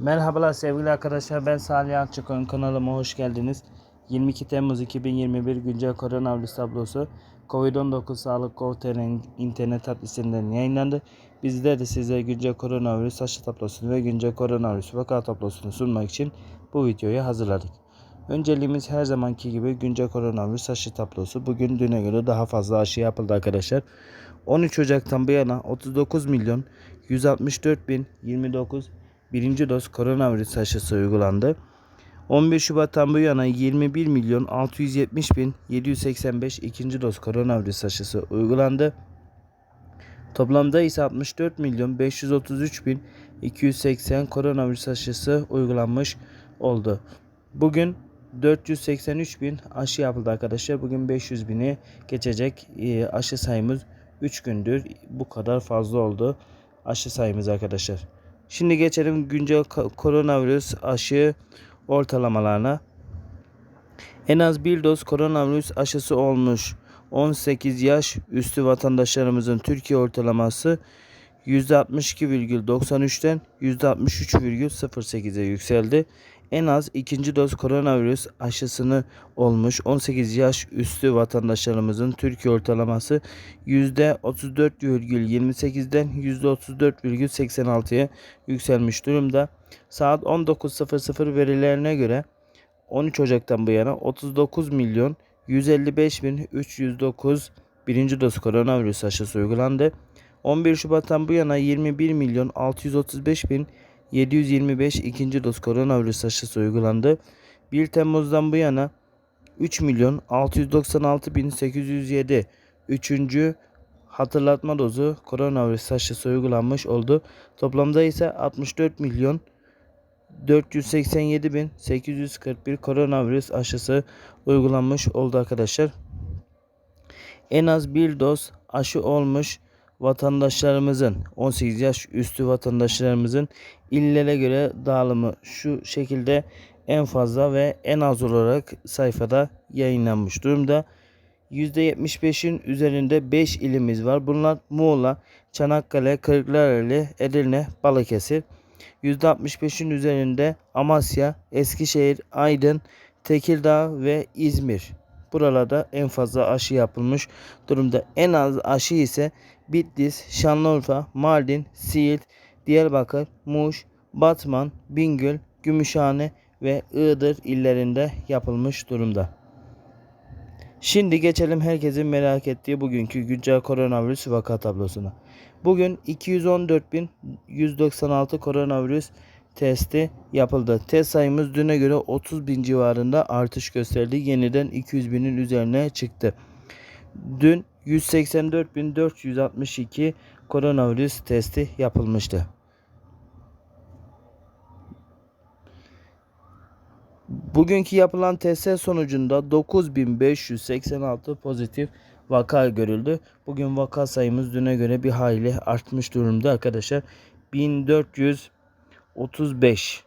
Merhabalar sevgili arkadaşlar ben Salih Akçakoyun kanalıma hoş geldiniz. 22 Temmuz 2021 güncel koronavirüs tablosu Covid-19 Sağlık Gov.tr'nin internet adresinden yayınlandı. Bizler de size güncel koronavirüs aşı tablosunu ve güncel koronavirüs vaka tablosunu sunmak için bu videoyu hazırladık. Önceliğimiz her zamanki gibi güncel koronavirüs aşı tablosu. Bugün düne göre daha fazla aşı yapıldı arkadaşlar. 13 Ocak'tan bu yana 39 milyon 164 bin 29 birinci doz koronavirüs aşısı uygulandı. 11 Şubat'tan bu yana 21 milyon 670 bin 785 ikinci doz koronavirüs aşısı uygulandı. Toplamda ise 64 milyon 533 bin 280 koronavirüs aşısı uygulanmış oldu. Bugün 483 bin aşı yapıldı arkadaşlar. Bugün 500 bini geçecek e, aşı sayımız 3 gündür bu kadar fazla oldu aşı sayımız arkadaşlar. Şimdi geçelim güncel koronavirüs aşı ortalamalarına. En az bir doz koronavirüs aşısı olmuş 18 yaş üstü vatandaşlarımızın Türkiye ortalaması %62,93'ten %63,08'e yükseldi. En az ikinci doz koronavirüs aşısını olmuş 18 yaş üstü vatandaşlarımızın Türkiye ortalaması %34,28'den %34,86'ya yükselmiş durumda. Saat 19.00 verilerine göre 13 Ocak'tan bu yana 39 milyon 155 bin 309 birinci doz koronavirüs aşısı uygulandı. 11 Şubat'tan bu yana 21 milyon 635 bin 725 ikinci doz koronavirüs aşısı uygulandı. 1 Temmuz'dan bu yana 3 milyon 696 bin 807 üçüncü hatırlatma dozu koronavirüs aşısı uygulanmış oldu. Toplamda ise 64 milyon 487 bin 841 koronavirüs aşısı uygulanmış oldu arkadaşlar. En az bir doz aşı olmuş vatandaşlarımızın 18 yaş üstü vatandaşlarımızın illere göre dağılımı şu şekilde en fazla ve en az olarak sayfada yayınlanmış durumda. %75'in üzerinde 5 ilimiz var. Bunlar Muğla, Çanakkale, Kırklareli, Edirne, Balıkesir. %65'in üzerinde Amasya, Eskişehir, Aydın, Tekirdağ ve İzmir. Buralarda en fazla aşı yapılmış durumda. En az aşı ise Bitlis, Şanlıurfa, Mardin, Siirt, Diyarbakır, Muş, Batman, Bingöl, Gümüşhane ve Iğdır illerinde yapılmış durumda. Şimdi geçelim herkesin merak ettiği bugünkü güncel koronavirüs vaka tablosuna. Bugün 214.196 koronavirüs testi yapıldı. Test sayımız düne göre 30 bin civarında artış gösterdi. Yeniden 200 binin üzerine çıktı. Dün 184.462 koronavirüs testi yapılmıştı. Bugünkü yapılan testler sonucunda 9586 pozitif vaka görüldü. Bugün vaka sayımız düne göre bir hayli artmış durumda arkadaşlar. 1435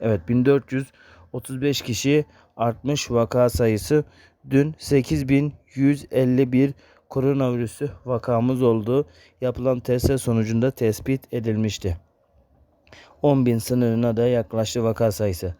Evet 1435 kişi artmış vaka sayısı. Dün 8151 koronavirüsü vakamız oldu. Yapılan testler sonucunda tespit edilmişti. 10.000 sınırına da yaklaştı vaka sayısı.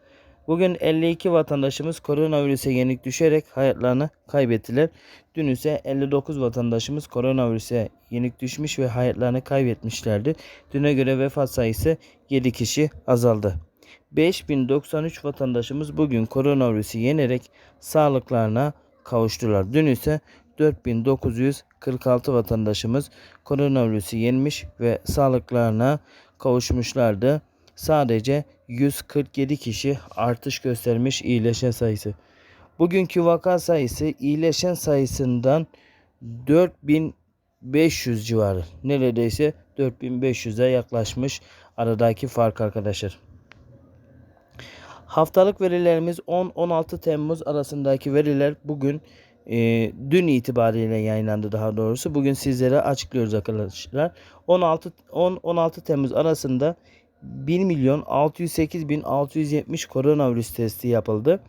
Bugün 52 vatandaşımız koronavirüse yenik düşerek hayatlarını kaybettiler. Dün ise 59 vatandaşımız koronavirüse yenik düşmüş ve hayatlarını kaybetmişlerdi. Düne göre vefat sayısı 7 kişi azaldı. 5093 vatandaşımız bugün koronavirüsü yenerek sağlıklarına kavuştular. Dün ise 4946 vatandaşımız koronavirüsü yenmiş ve sağlıklarına kavuşmuşlardı. Sadece 147 kişi artış göstermiş iyileşen sayısı. Bugünkü vaka sayısı iyileşen sayısından 4500 civarı. Neredeyse 4500'e yaklaşmış aradaki fark arkadaşlar. Haftalık verilerimiz 10-16 Temmuz arasındaki veriler bugün e, dün itibariyle yayınlandı daha doğrusu. Bugün sizlere açıklıyoruz arkadaşlar. 16 10-16 Temmuz arasında 1 milyon 608 bin 670 koronavirüs testi yapıldı.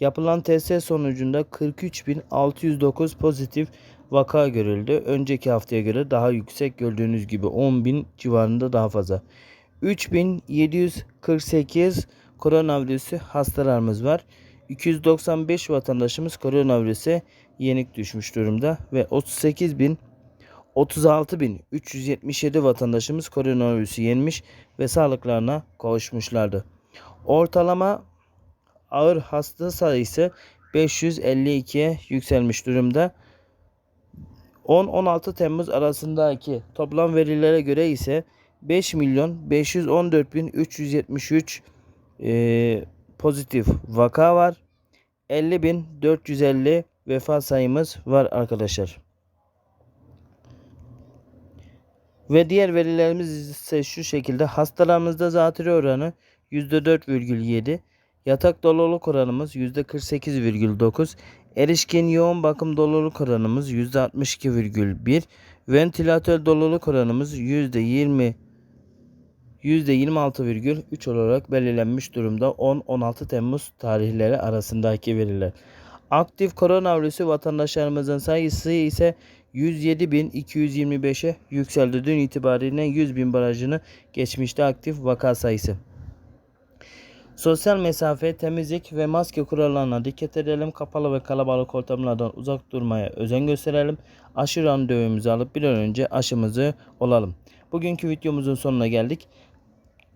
Yapılan testler sonucunda 43 bin 609 pozitif vaka görüldü. Önceki haftaya göre daha yüksek gördüğünüz gibi 10 bin civarında daha fazla. 3748 koronavirüsü hastalarımız var. 295 vatandaşımız koronavirüse yenik düşmüş durumda ve 38 bin 36.377 vatandaşımız koronavirüsü yenmiş ve sağlıklarına kavuşmuşlardı. Ortalama ağır hasta sayısı 552'ye yükselmiş durumda. 10-16 Temmuz arasındaki toplam verilere göre ise 5 milyon 514 bin 373 e, pozitif vaka var. 50 bin 450 vefat sayımız var arkadaşlar. Ve diğer verilerimiz ise şu şekilde. Hastalarımızda zatürre oranı %4,7. Yatak doluluk oranımız %48,9. Erişkin yoğun bakım doluluk oranımız %62,1. Ventilatör doluluk oranımız %20 %26,3 olarak belirlenmiş durumda 10-16 Temmuz tarihleri arasındaki veriler. Aktif koronavirüsü vatandaşlarımızın sayısı ise 107.225'e yükseldi. Dün itibariyle 100.000 barajını geçmişte aktif vaka sayısı. Sosyal mesafe, temizlik ve maske kurallarına dikkat edelim. Kapalı ve kalabalık ortamlardan uzak durmaya özen gösterelim. Aşı randevumuzu alıp bir an önce aşımızı olalım. Bugünkü videomuzun sonuna geldik.